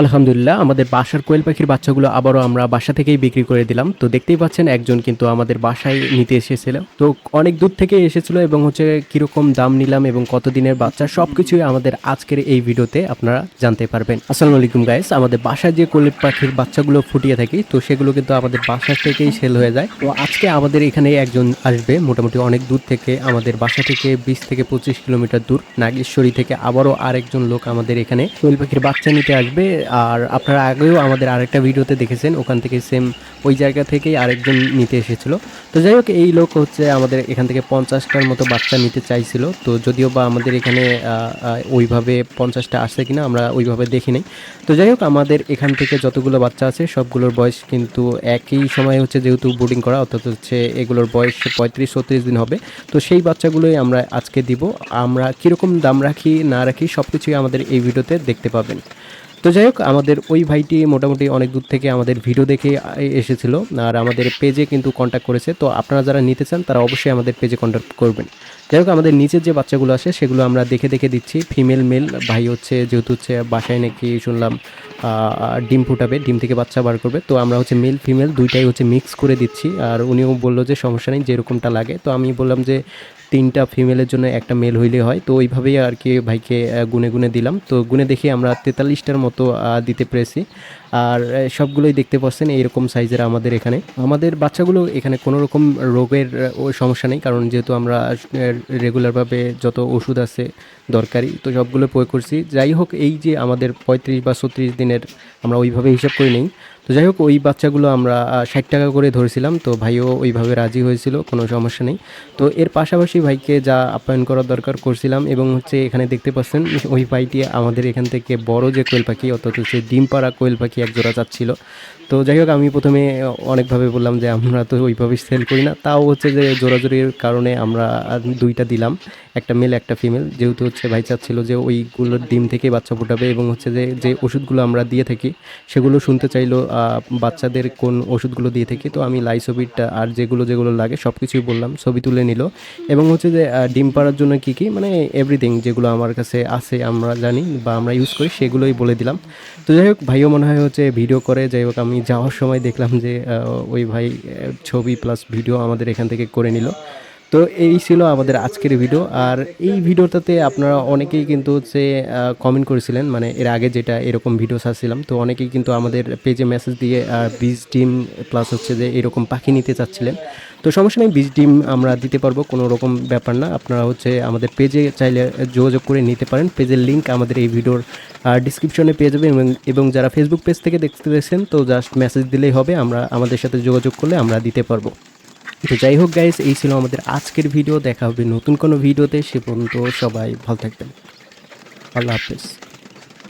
আলহামদুলিল্লাহ, আমাদের বাসার কোয়েল পাখির বাচ্চাগুলো আবারও আমরা বাসা থেকেই বিক্রি করে দিলাম। তো দেখতেই পাচ্ছেন একজন কিন্তু আমাদের বাসায় নিতে এসেছিল। তো অনেক দূর থেকে এসেছিল এবং হচ্ছে কীরকম দাম নিলাম এবং কত দিনের বাচ্চা সব কিছুই আমাদের আজকের এই ভিডিওতে আপনারা জানতে পারবেন। আসসালামু আলাইকুম গাইস আমাদের বাসায় যে কোয়েল পাখির বাচ্চাগুলো ফুটিয়ে থাকি, তো সেগুলো কিন্তু আমাদের বাসা থেকেই সেল হয়ে যায়। তো আজকে আমাদের এখানে একজন আসবে, মোটামুটি অনেক দূর থেকে আমাদের বাসা থেকে বিশ থেকে পঁচিশ কিলোমিটার দূর, নাগেশ্বরী থেকে আবারও আরেকজন লোক আমাদের এখানে কোয়েল পাখির বাচ্চা নিতে আসবে। আর আপনারা আগেও আমাদের আরেকটা ভিডিওতে দেখেছেন, ওখান থেকে সেম ওই জায়গা থেকেই আরেকজন নিতে এসেছিল। তো যাই হোক, এই লোক হচ্ছে আমাদের এখান থেকে পঞ্চাশটার মতো বাচ্চা নিতে চাইছিল। তো যদিও বা আমাদের এখানে ওইভাবে পঞ্চাশটা আসছে কিনা আমরা ওইভাবে দেখি নাই। তো যাই হোক, আমাদের এখান থেকে যতগুলো বাচ্চা আছে, সবগুলোর বয়স কিন্তু একই সময় হচ্ছে যেহেতু বোর্ডিং করা, অর্থাৎ হচ্ছে এগুলোর বয়স পঁয়ত্রিশ, ছত্রিশ দিন হবে। তো সেই বাচ্চাগুলোই আমরা আজকে দিব। আমরা কীরকম দাম রাখি, না রাখি সব কিছুই আমাদের এই ভিডিওতে দেখতে পাবেন। তো যাই হোক, আমাদের ওই ভাইটি মোটামুটি অনেক দূর থেকে আমাদের ভিডিও দেখে এসেছিল আর আমাদের পেজে কিন্তু কন্ট্যাক্ট করেছে। তো আপনারা যারা নিতে চান, তারা অবশ্যই আমাদের পেজে কন্ট্যাক্ট করবেন। যাই হোক, আমাদের নিচের যে বাচ্চাগুলো আসে সেগুলো আমরা দেখে দেখে দিচ্ছি। ফিমেল মেল ভাই হচ্ছে যেহেতু হচ্ছে বাসায় নাকি শুনলাম ডিম ফুটাবে, ডিম থেকে বাচ্চা বার করবে। তো আমরা হচ্ছে মেল ফিমেল দুইটাই হচ্ছে মিক্স করে দিচ্ছি। আর উনিও বলল যে, সমস্যা নেই, যেরকমটা লাগে। তো আমি বললাম যে তিনটা ফিমেলের জন্য একটা মেল হইলে হয়। তো ওইভাবেই আর কি ভাইকে গুনে গুনে দিলাম। তো গুনে দেখি আমরা তেতাল্লিশটার মতো দিতে পেরেছি। আর সবগুলোই দেখতে পাচ্ছেন এইরকম সাইজের আমাদের এখানে। আমাদের বাচ্চাগুলো এখানে কোনো রকম রোগের সমস্যা নেই। কারণ যেহেতু আমরা রেগুলারভাবে যত ওষুধ আছে দরকারি, তো সবগুলো প্রয়োগ করছি। যাই হোক, এই যে আমাদের পঁয়ত্রিশ বা ছত্রিশ দিনের আমরা ওইভাবে হিসাব করে নিই। তো যাই হোক, ওই বাচ্চাগুলো আমরা ষাট টাকা করে ধরেছিলাম, তো ভাইও ওইভাবে রাজি হয়েছিল, কোনো সমস্যা নেই। তো এর পাশাপাশি ভাইকে যা আপ্যায়ন করার দরকার করছিলাম, এবং হচ্ছে এখানে দেখতে পাচ্ছেন, ওই ভাইটি আমাদের এখান থেকে বড় যে কোয়েল পাখি, অর্থাৎ হচ্ছে ডিম পাড়া কোয়েল পাখি এক জোড়া চাচ্ছিল। তো যাই হোক, আমি প্রথমে অনেকভাবে বললাম যে আমরা তো ওইভাবে সেল করি না, তাও হচ্ছে যে জোরাজোরির কারণে আমরা দুইটা দিলাম, একটা মেল একটা ফিমেল যেহেতু হচ্ছে ভাই চাচ্ছিল যে ওইগুলোর ডিম থেকে বাচ্চা ফোটাবে, এবং হচ্ছে যে যে ওষুধগুলো আমরা দিয়ে থাকি, সেগুলো শুনতে চাইলো বাচ্চাদের কোন ওষুধগুলো দিয়ে থাকি, তো আমি লাইসোবিটটা আর যেগুলো যেগুলো লাগে সব কিছুই বললাম, ছবি তুলে নিল। এবং হচ্ছে যে ডিম পাড়ার জন্য কি কি মানে এভরিথিং যেগুলো আমার কাছে আছে, আমরা জানি বা আমরা ইউজ করি, সেগুলোই বলে দিলাম। তো যাই হোক, ভাইও মনে হয় হচ্ছে ভিডিও করে, যাই হোক, আমি যাওয়ার সময় দেখলাম যে ওই ভাই ছবি প্লাস ভিডিও আমাদের এখান থেকে করে নিল। তো এই ছিল আমাদের আজকের ভিডিও আর এই ভিডিওটাতে আপনারা অনেকেই কিন্তু হচ্ছে কমেন্ট করেছিলেন মানে এর আগে যেটা এরকম ভিডিও ছাড়ছিলাম। তো অনেকেই কিন্তু আমাদের পেজে মেসেজ দিয়ে বীজ ডিম প্লাস হচ্ছে যে এরকম পাখি নিতে চাচ্ছিলেন। তো সমস্যা নেই বীজ ডিম আমরা দিতে পারব, কোনো রকম ব্যাপার না। আপনারা হচ্ছে আমাদের পেজে চাইলে যোগাযোগ করে নিতে পারেন। পেজের লিঙ্ক আমাদের এই ভিডিওর ডিসক্রিপশনে পেয়ে যাবেন। এবং এবং যারা ফেসবুক পেজ থেকে দেখতে দেখছেন, তো জাস্ট মেসেজ দিলেই হবে। আমরা আমাদের সাথে যোগাযোগ করলে আমরা দিতে পারব। তো যাই হোক গাইস এই ছিল আমাদের আজকের ভিডিও দেখা হবে নতুন কোনো ভিডিওতে সে পর্যন্ত সবাই ভালো থাকবেন। আল্লাহ হাফেজ।